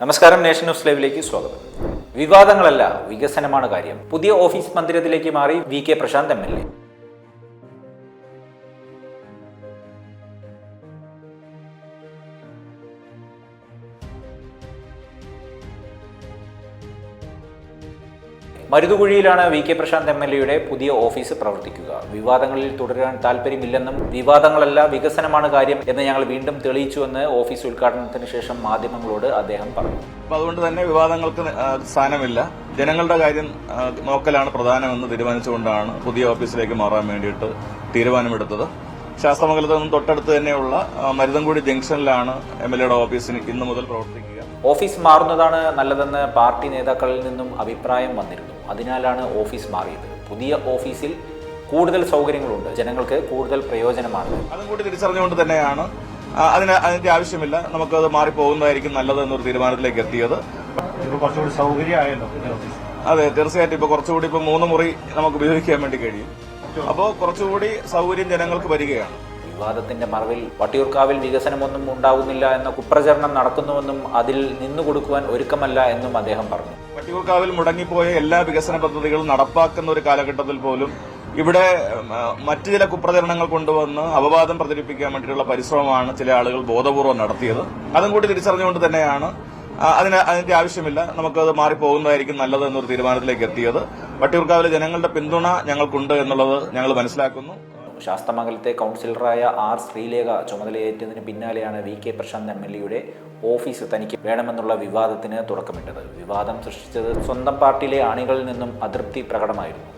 നമസ്കാരം nation news ലൈവിലേക്ക് സ്വാഗതം. വിവാദങ്ങളല്ല വികസനമാണ് കാര്യം. പുതിയ ഓഫീസ് മന്ദിരത്തിലേക്ക് മാറി V K Prashanth M L A. മരുതുകുഴിയിലാണ് V K Prashanth M L എയുടെ പുതിയ ഓഫീസ് പ്രവർത്തിക്കുക. വിവാദങ്ങളിൽ തുടരാൻ താല്പര്യമില്ലെന്നും വിവാദങ്ങളല്ല വികസനമാണ് കാര്യം എന്ന് ഞങ്ങൾ വീണ്ടും തെളിയിച്ചുവെന്ന് ഓഫീസ് ഉദ്ഘാടനത്തിന് ശേഷം മാധ്യമങ്ങളോട് അദ്ദേഹം പറഞ്ഞു. അതുകൊണ്ട് തന്നെ വിവാദങ്ങൾക്ക് സ്ഥാനമില്ല. ജനങ്ങളുടെ കാര്യം നോക്കലാണ് പ്രധാനമെന്ന് തീരുമാനിച്ചുകൊണ്ടാണ് പുതിയ ഓഫീസിലേക്ക് മാറാൻ വേണ്ടിയിട്ട് തീരുമാനമെടുത്തത്. ശാസ്ത്രമംഗലത്ത് നിന്നും തൊട്ടടുത്ത് തന്നെയുള്ള മരുതംകുടി മരുതൻകുടി ജംഗ്ഷനിലാണ് എം എൽ എയുടെ ഓഫീസിന് ഇന്ന് മുതൽ പ്രവർത്തിക്കുക. ഓഫീസ് മാറുന്നതാണ് നല്ലതെന്ന് പാർട്ടി നേതാക്കളിൽ നിന്നും അഭിപ്രായം വന്നിരുന്നു. അതിനാലാണ് ഓഫീസ് മാറിയത്. പുതിയ ഓഫീസിൽ കൂടുതൽ സൗകര്യങ്ങളുണ്ട്. ജനങ്ങൾക്ക് കൂടുതൽ പ്രയോജനമാണ്. അതും കൂടി തിരിച്ചറിഞ്ഞുകൊണ്ട് തന്നെയാണ് അതിന് അതിന്റെ ആവശ്യമില്ല. അത് മാറിപ്പോകുന്നതായിരിക്കും നല്ലത് എന്നൊരു തീരുമാനത്തിലേക്ക് എത്തിയത്. ഇപ്പൊ കുറച്ചുകൂടി സൗകര്യമായല്ലോ പുതിയ ഓഫീസ്. അതെ തീർച്ചയായിട്ടും ഇപ്പൊ കുറച്ചുകൂടി ഇപ്പൊ മൂന്ന് മുറി നമുക്ക് ഉപയോഗിക്കാൻ വേണ്ടി കഴിയും. അപ്പോൾ കുറച്ചുകൂടി സൗകര്യം ജനങ്ങൾക്ക് വരികയാണ്. വിവാദത്തിന്റെ മറവിൽ വട്ടിയൂർക്കാവിൽ വികസനമൊന്നും ഉണ്ടാകുന്നില്ല എന്ന കുപ്രചരണം നടക്കുന്നുവെന്നും അതിൽ നിന്നു നിന്നുകൊടുക്കുവാൻ ഒരുക്കമല്ല എന്നും അദ്ദേഹം പറഞ്ഞു. വട്ടിയൂർക്കാവിൽ മുടങ്ങിപ്പോയ എല്ലാ വികസന പദ്ധതികളും നടപ്പാക്കുന്ന ഒരു കാലഘട്ടത്തിൽ പോലും ഇവിടെ മറ്റു ചില കുപ്രചരണങ്ങൾ കൊണ്ടുവന്ന് അപവാദം പ്രചരിപ്പിക്കാൻ വേണ്ടിയിട്ടുള്ള പരിശ്രമമാണ് ചില ആളുകൾ ബോധപൂർവം നടത്തിയത്. അതും കൂടി തിരിച്ചറിഞ്ഞുകൊണ്ട് തന്നെയാണ് അതിന് അതിന്റെ ആവശ്യമില്ല. നമുക്കത് മാറിപ്പോകുന്നതായിരിക്കും നല്ലത് എന്നൊരു തീരുമാനത്തിലേക്ക് എത്തിയത്. വട്ടിയൂർക്കാവിലെ ജനങ്ങളുടെ പിന്തുണ ഞങ്ങൾക്കുണ്ട് എന്നുള്ളത് ഞങ്ങൾ മനസ്സിലാക്കുന്നു. ശാസ്തമംഗലത്തെ കൗൺസിലറായ ആർ ശ്രീലേഖ ചുമതലയേറ്റതിന് പിന്നാലെയാണ് V K Prashanth M L എയുടെ ഓഫീസ് തനിക്ക് വേണമെന്നുള്ള വിവാദത്തിന് തുടക്കമിട്ടത്. വിവാദം സൃഷ്ടിച്ചത് സ്വന്തം പാർട്ടിയിലെ അണികളിൽ നിന്നും അതൃപ്തി പ്രകടമായിരുന്നു.